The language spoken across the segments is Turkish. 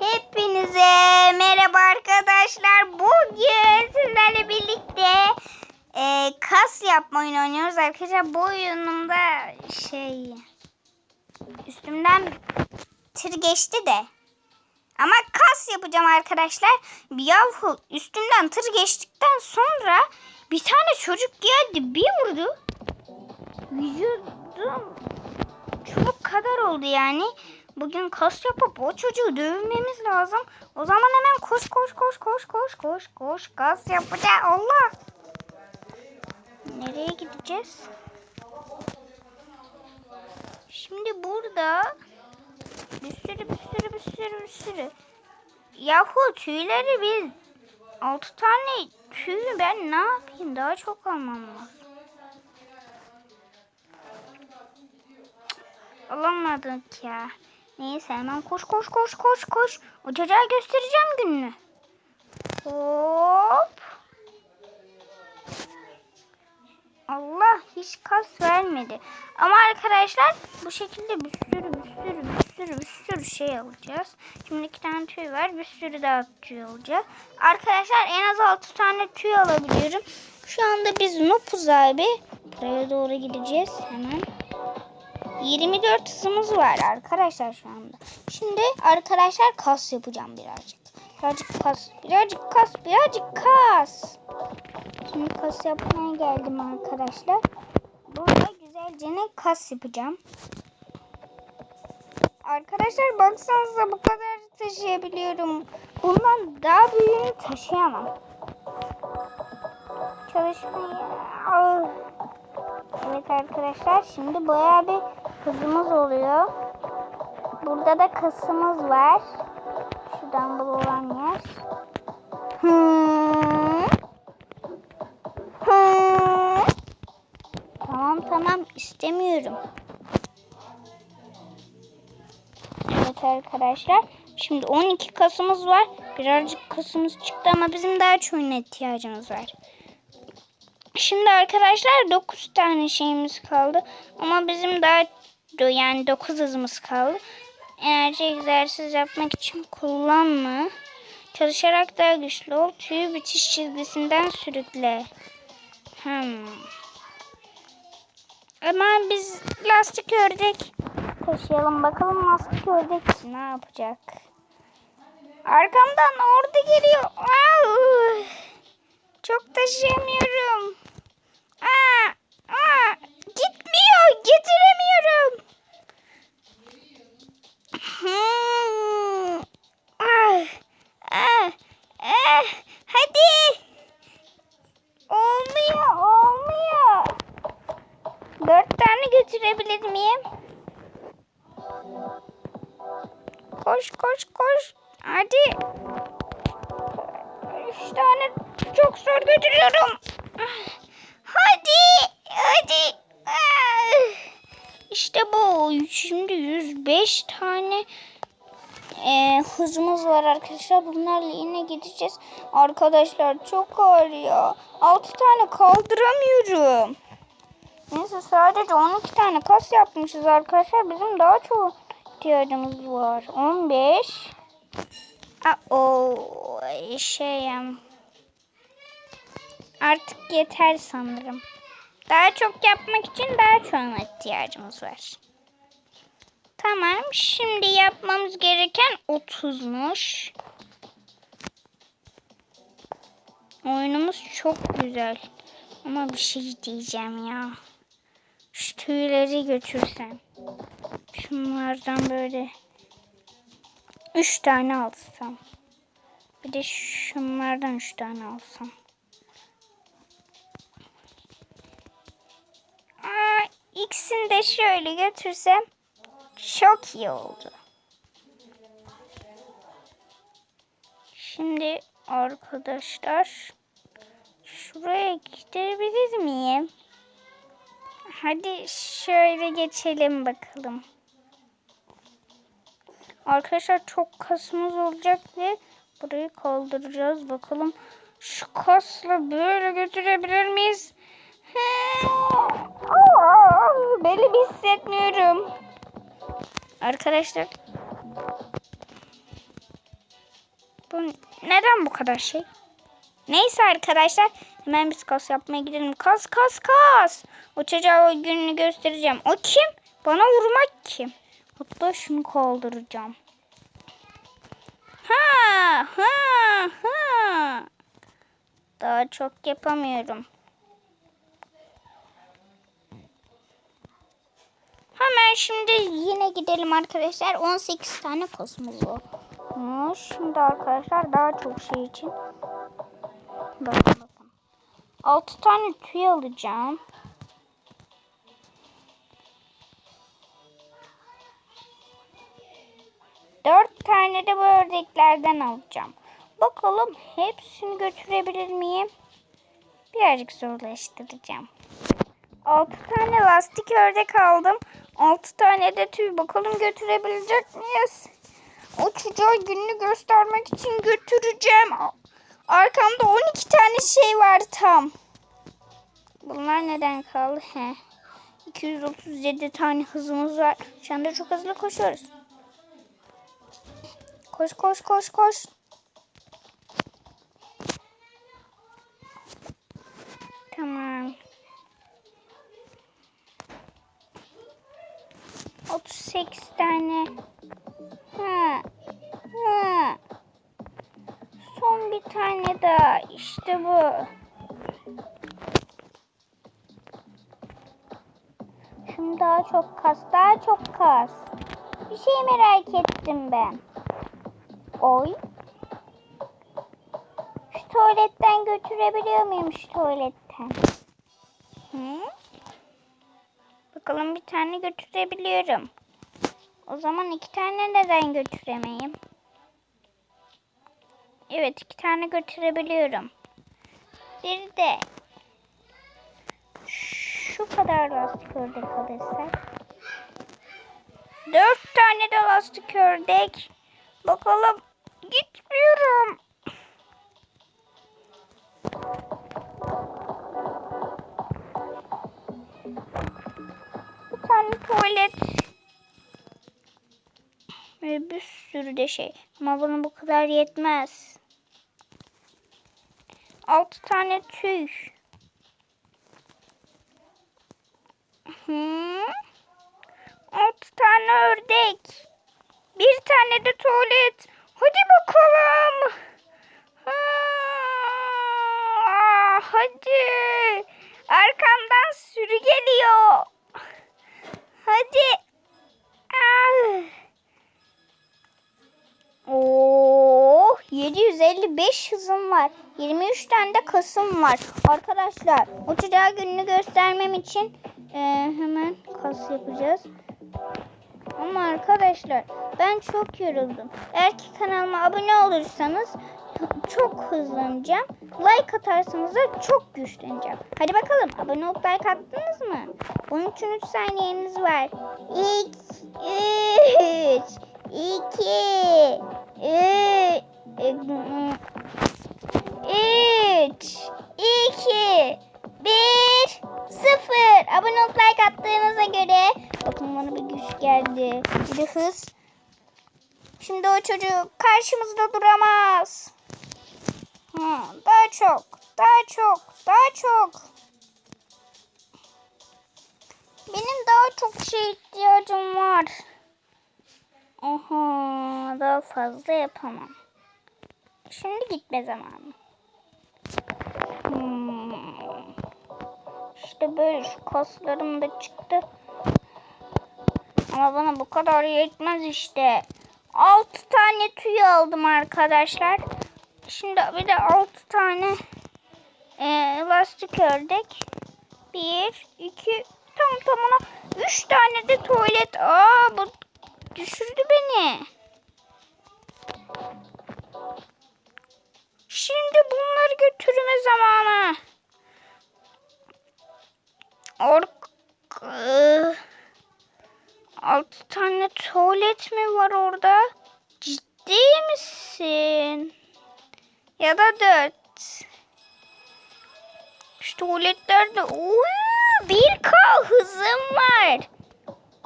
Hepinize merhaba arkadaşlar. Bugün sizlerle birlikte e, kas yapma oyunu oynuyoruz arkadaşlar. Bu oyunumda şey üstümden tır geçti de. Ama kas yapacağım arkadaşlar. Yahu üstümden tır geçtikten sonra bir tane çocuk geldi bir vurdu. Vücudum çubuk kadar oldu yani. Bugün kas yapıp o çocuğu dövmemiz lazım. O zaman hemen koş koş koş koş koş koş koş kas yapacağız. Allah. Nereye gideceğiz? Şimdi burada bir sürü bir sürü bir sürü bir sürü. Yahu tüyleri biz altı tane tüy ben ne yapayım daha çok almam lazım. Alamadık ya. Neyse hemen koş koş koş koş koş. O göstereceğim gününü. Hop. Allah hiç kas vermedi. Ama arkadaşlar bu şekilde bir sürü bir sürü bir sürü bir sürü şey alacağız. Şimdi iki tane tüy var. Bir sürü daha tüy alacağız. Arkadaşlar en az altı tane tüy alabiliyorum. Şu anda biz nopuz abi. Buraya doğru gideceğiz hemen. 24 hızımız var arkadaşlar şu anda. Şimdi arkadaşlar kas yapacağım birazcık. Birazcık kas, birazcık kas, birazcık kas. Şimdi kas yapmaya geldim arkadaşlar. Burada güzelce ne kas yapacağım. Arkadaşlar baksanıza bu kadar taşıyabiliyorum. Bundan daha büyüğünü taşıyamam. Çalışmayı... Ah. Evet arkadaşlar şimdi bayağı bir hızımız oluyor. Burada da kasımız var. Şuradan bu olan yer. Tamam tamam istemiyorum. Evet arkadaşlar. Şimdi 12 kasımız var. Birazcık kasımız çıktı ama bizim daha çoğuna ihtiyacımız var. Şimdi arkadaşlar 9 tane şeyimiz kaldı. Ama bizim daha yani 9 hızımız kaldı. Enerji egzersiz yapmak için kullanma. Çalışarak daha güçlü ol. Tüyü bitiş çizgisinden sürükle. Hmm. Ama biz lastik ördek taşıyalım. Bakalım lastik ördek ne yapacak. Arkamdan orada geliyor. Au! Çok taşıyamıyorum. Aa, aa, e, hızımız var arkadaşlar. Bunlarla yine gideceğiz. Arkadaşlar çok ağır ya. 6 tane kaldıramıyorum. Neyse sadece 12 tane kas yapmışız arkadaşlar. Bizim daha çok ihtiyacımız var. 15. Aa, o şey artık yeter sanırım. Daha çok yapmak için daha çok ihtiyacımız var. Tamam. Şimdi yapmamız gereken 30'muş. Oyunumuz çok güzel. Ama bir şey diyeceğim ya. Şu tüyleri götürsem. Şunlardan böyle 3 tane alsam. Bir de şunlardan 3 tane alsam. Aa, ikisini de şöyle götürsem çok iyi oldu. Şimdi arkadaşlar şuraya gidebilir miyim? Hadi şöyle geçelim bakalım. Arkadaşlar çok kasımız olacak ve burayı kaldıracağız. Bakalım şu kasla böyle götürebilir miyiz? He. Hissetmiyorum. Arkadaşlar Bu neden bu kadar şey? Neyse arkadaşlar hemen biz kas yapmaya gidelim. Kas kas kas. O çocuğa o gününü göstereceğim. O kim? Bana vurmak kim? Hatta şunu kaldıracağım. Ha ha ha. Daha çok yapamıyorum. Hemen şimdi yine gidelim arkadaşlar. 18 tane pasımız var. Şimdi arkadaşlar daha çok şey için. Bakın bakın. 6 tane tüy alacağım. Dört tane de bu ördeklerden alacağım. Bakalım hepsini götürebilir miyim? Birazcık zorlaştıracağım. 6 tane lastik ördek aldım. 6 tane de tüy. Bakalım götürebilecek miyiz? O çocuğa gününü göstermek için götüreceğim. Arkamda 12 tane şey var tam. Bunlar neden kaldı? He. 237 tane hızımız var. Şu anda çok hızlı koşuyoruz. Koş koş koş koş. Tamam. 38 tane. Ha. Ha. Son bir tane daha. İşte bu. Şimdi daha çok kas, daha çok kas. Bir şey merak ettim ben. Oy. Şu tuvaletten götürebiliyor muyum şu tuvaletten? Tane götürebiliyorum. O zaman iki tane neden götüremeyim? Evet iki tane götürebiliyorum. Bir de şu kadar lastik ördek alırsak. Dört tane de lastik ördek. Bakalım gitmiyorum. Tuvalet. Ve bir sürü de şey. Ama bana bu kadar yetmez. Altı tane tüy. Hı? Altı tane ördek. Bir tane de tuvalet. Hadi bakalım. Ha, hadi. Arkamdan sürü geliyor. Hadi. Ah. Oo, 755 hızım var. 23 tane de kasım var. Arkadaşlar çocuğa gününü göstermem için e, hemen kas yapacağız. Ama arkadaşlar ben çok yoruldum. Eğer ki kanalıma abone olursanız çok hızlanacağım. Like atarsanız da çok güçleneceğim. Hadi bakalım abone olup like attınız mı? Bunun için 3 saniyeniz var. 2 3 2 3 2 1 0 Abone olup like attığınıza göre Bakın bana bir güç geldi. Bir de hız. Şimdi o çocuk karşımızda duramaz. Ha, daha çok, daha çok, daha çok. Benim daha çok şey ihtiyacım var. Oha, daha fazla yapamam. Şimdi gitme zamanı. Hmm. İşte böyle şu kaslarım da çıktı. Ama bana bu kadar yetmez işte. 6 tane tüy aldım arkadaşlar. Şimdi bir de 6 tane e, lastik ördek. 1, 2, tam tamına 3 tane de tuvalet. Aa bu düşürdü beni. Şimdi bunları götürme zamanı. Ork... Iı, Altı tane tuvalet mi var orada? Ciddi misin? Ya da dört. Şu tuvaletlerde bir k hızım var.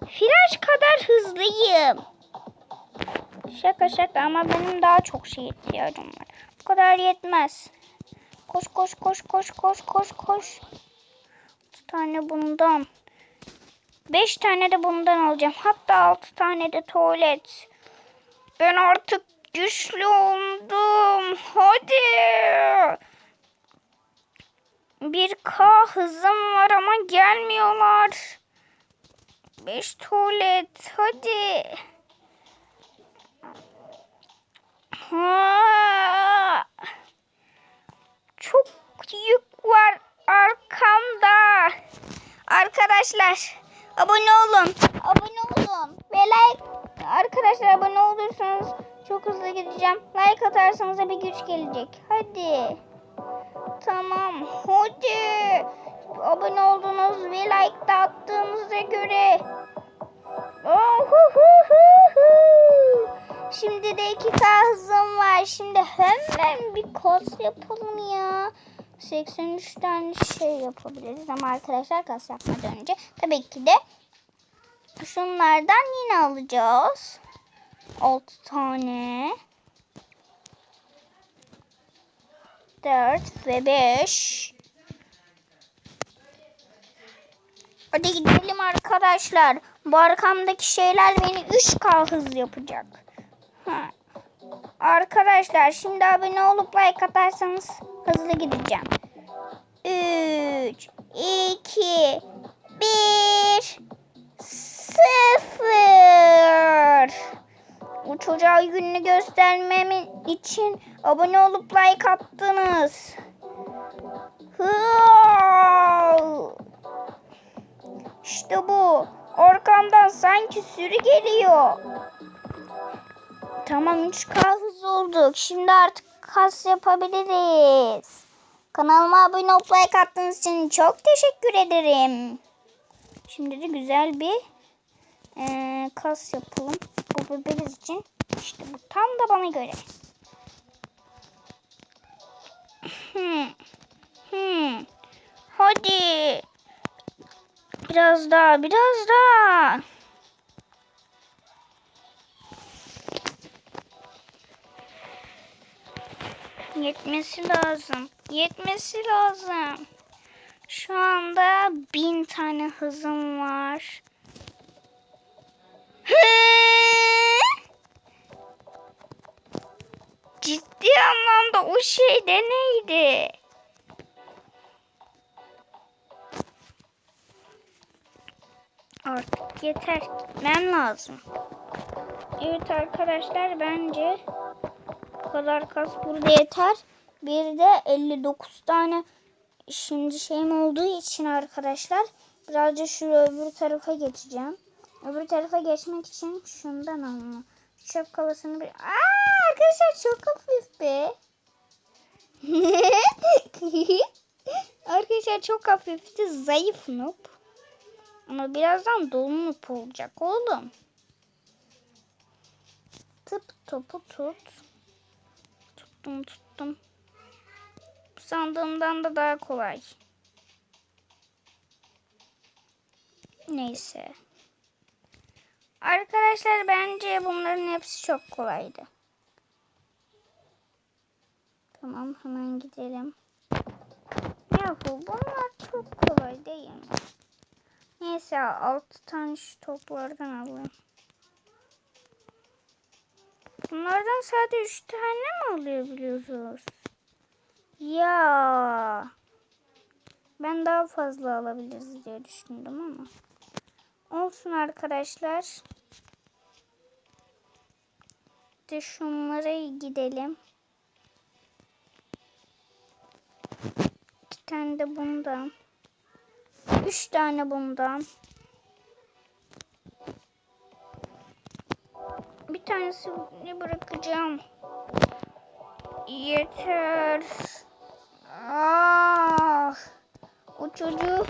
Flash kadar hızlıyım. Şaka şaka ama benim daha çok şey ihtiyacım var. Bu kadar yetmez. Koş koş koş koş koş koş koş. 6 tane bundan. 5 tane de bundan alacağım. Hatta 6 tane de tuvalet. Ben artık güçlü oldum. Hadi. 1K hızım var ama gelmiyorlar. 5 tuvalet. Hadi. Ha. Çok yük var arkamda. Arkadaşlar abone olun. Abone olun. Ve like. Arkadaşlar abone olursanız çok hızlı gideceğim. Like atarsanız da bir güç gelecek. Hadi. Tamam. Hadi. Abone oldunuz ve like da attığınıza göre. Oh. Şimdi de 2K hızım var. Şimdi hemen bir kod yapalım ya. 83 tane şey yapabiliriz ama arkadaşlar kas yapmadan önce tabii ki de şunlardan yine alacağız. 6 tane. 4 ve 5. Hadi gidelim arkadaşlar. Bu arkamdaki şeyler beni 3K hız yapacak. Ha. Arkadaşlar şimdi abone olup like atarsanız hızlı gideceğim. 3, 2, Uçacağı gününü göstermem için abone olup like attınız. İşte bu. Arkamdan sanki sürü geliyor. Tamam 3K hız olduk. Şimdi artık kas yapabiliriz. Kanalıma abone olup like attığınız için çok teşekkür ederim. Şimdi de güzel bir eee, kas yapalım. Bu bebeğimiz için. İşte bu tam da bana göre. Hmm. Hmm. Hadi. Biraz daha, biraz daha. Yetmesi lazım. Yetmesi lazım. Şu anda bin tane hızım var. Hı? Ciddi anlamda o şey de neydi? Artık yeter. Gitmem lazım. Evet arkadaşlar bence bu kadar kas burada yeter. Bir de 59 tane şimdi şeyim olduğu için arkadaşlar birazcık şu öbür tarafa geçeceğim. Öbür tarafa geçmek için şundan alma. Çöp kovasını bir... Aa, arkadaşlar çok hafif be. arkadaşlar çok hafifti. Zayıf noob. Ama birazdan dolu noob olacak oğlum. Tıp topu tut. Tuttum tuttum. Sandığımdan da daha kolay. Neyse. Arkadaşlar bence bunların hepsi çok kolaydı. Tamam hemen gidelim. Yahu bunlar çok kolay değil mi? Neyse 6 tane şu toplardan alayım. Bunlardan sadece 3 tane mi alabiliyoruz? Ya. Ben daha fazla alabiliriz diye düşündüm ama. Olsun arkadaşlar. De şunlara gidelim. İki tane de bundan. Üç tane bundan. Bir tanesini bırakacağım. Yeter. Ah. O çocuğu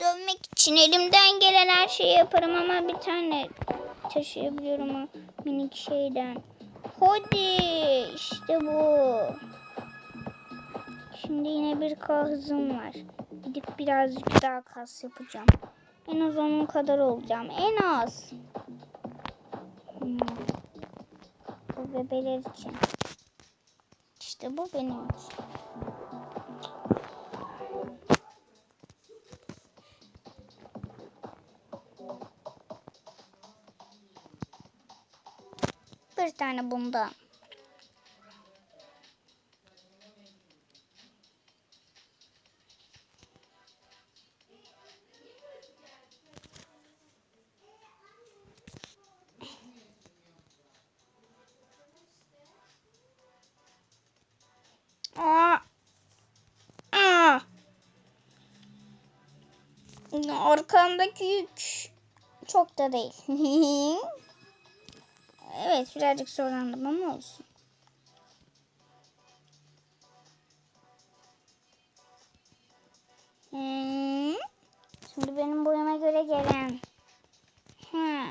dönmek için elimden gelen her şeyi yaparım ama bir tane taşıyabiliyorum o minik şeyden. Hadi işte bu. Şimdi yine bir K hızım var. Gidip birazcık daha kas yapacağım. En az onun kadar olacağım. En az. Hmm. bebeler için. İşte bu benim için. Bir tane bundan. Aa. Aa. Arkamdaki yük çok da değil. evet birazcık zorlandım ama olsun. Hmm. Şimdi benim boyuma göre gelen. Ha.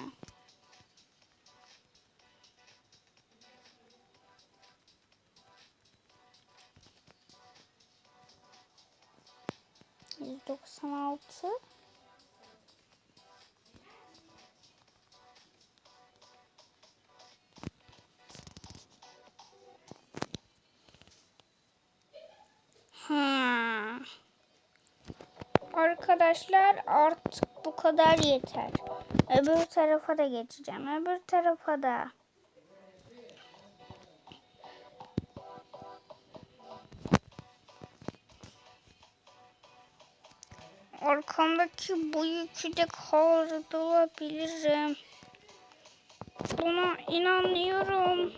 Yüz doksan altı. Arkadaşlar artık bu kadar yeter. Öbür tarafa da geçeceğim. Öbür tarafa da. Arkamdaki bu yükü de kaldırabilirim. Buna inanıyorum.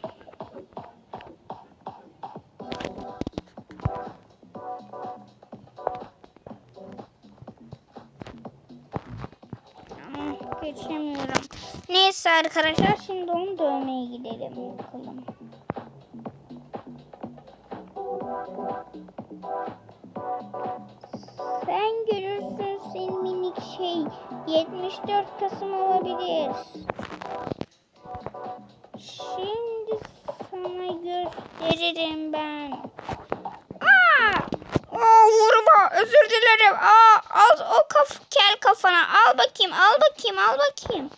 Geçemiyorum. Neyse arkadaşlar şimdi onu dövmeye gidelim bakalım. Sen görürsün sen minik şey. 74 Kasım olabilir. Şimdi sana gösteririm ben. Aa! Aa, vurma özür dilerim. Aa, al o kaf kel kafana al bakayım al bakayım al bakayım.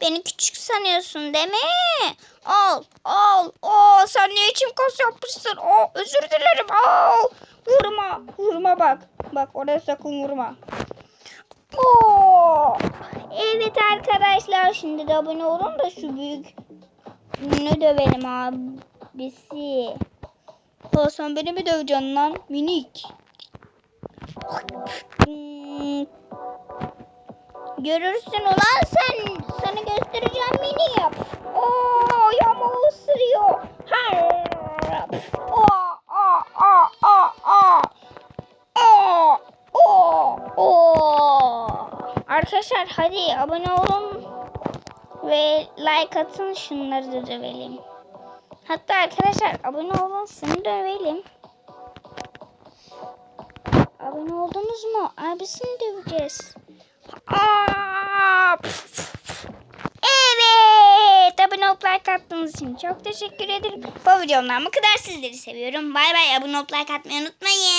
Beni küçük sanıyorsun değil mi? Al al al sen ne için kas yapmışsın? Aa, özür dilerim al. Vurma vurma bak. Bak oraya sakın vurma. Oo. Evet arkadaşlar şimdi de abone olun da şu büyük ne dövelim abisi. Ha sen beni mi döveceksin lan minik? Görürsün ulan sen. Sana göstereceğim mini yap. Oo yama ısırıyor. Har. Oo oo oo oo oo. Oo oo. Arkadaşlar hadi abone olun ve like atın şunları da dövelim. Hatta arkadaşlar abone olun şunu dövelim. Abone oldunuz mu? Abisini döveceğiz. Evet. Abone olup like attığınız için çok teşekkür ederim. Bu videomdan bu kadar sizleri seviyorum. Bay bay. Abone olup like atmayı unutmayın.